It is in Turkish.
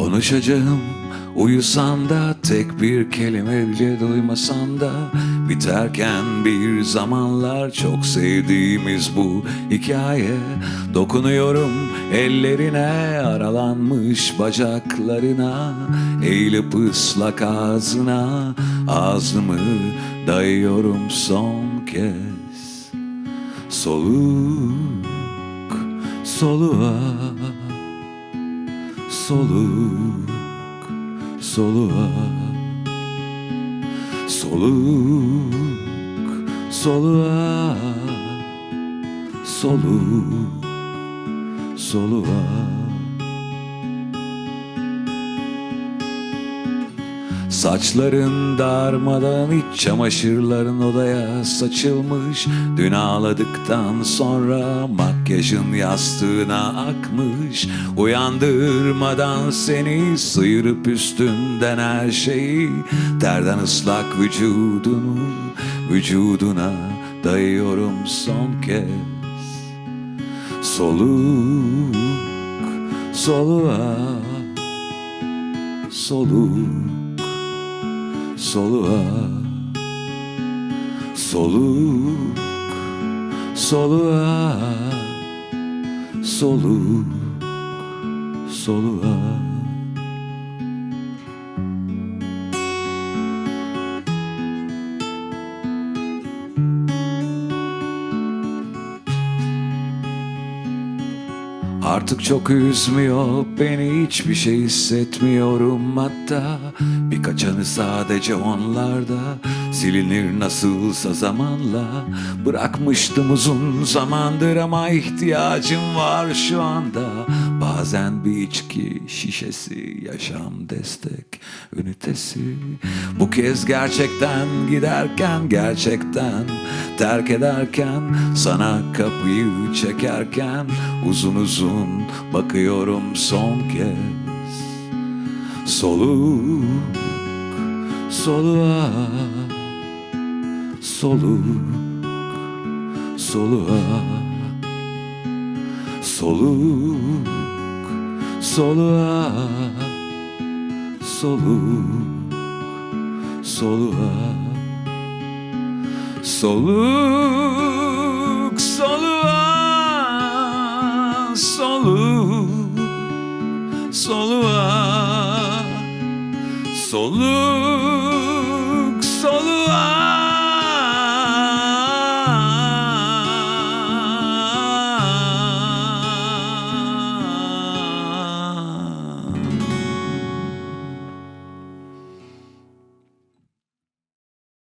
Konuşacağım uyusan da tek bir kelime bile duymasan da Biterken bir zamanlar çok sevdiğimiz bu hikaye. Dokunuyorum ellerine aralanmış bacaklarına Eğilip ıslak ağzına ağzımı dayıyorum son kez. Soluk soluğa soluk soluğa. Soluk soluğa. Soluk soluğa Saçların darmadan iç çamaşırların odaya saçılmış. Dün ağladıktan sonra makyajın yastığına akmış. Uyandırmadan seni sıyırıp üstünden her şeyi. Terden ıslak vücudunu vücuduna dayıyorum son kez. Soluk soluğa soluk soluğa soluk soluğa soluk soluğa Artık çok üzmüyor beni hiçbir şey hissetmiyorum hatta. Birkaç anı sadece onlarda silinir nasılsa zamanla. Bırakmıştım uzun zamandır ama ihtiyacım var şu anda. Bazen bir içki şişesi yaşam destek ünitesi. Bu kez gerçekten giderken gerçekten terk ederken Sana kapıyı çekerken uzun uzun bakıyorum son kez. Soluk soluğa soluk soluğa. Soluk soluğa soluk soluğa. Soluk soluk soluğa soluk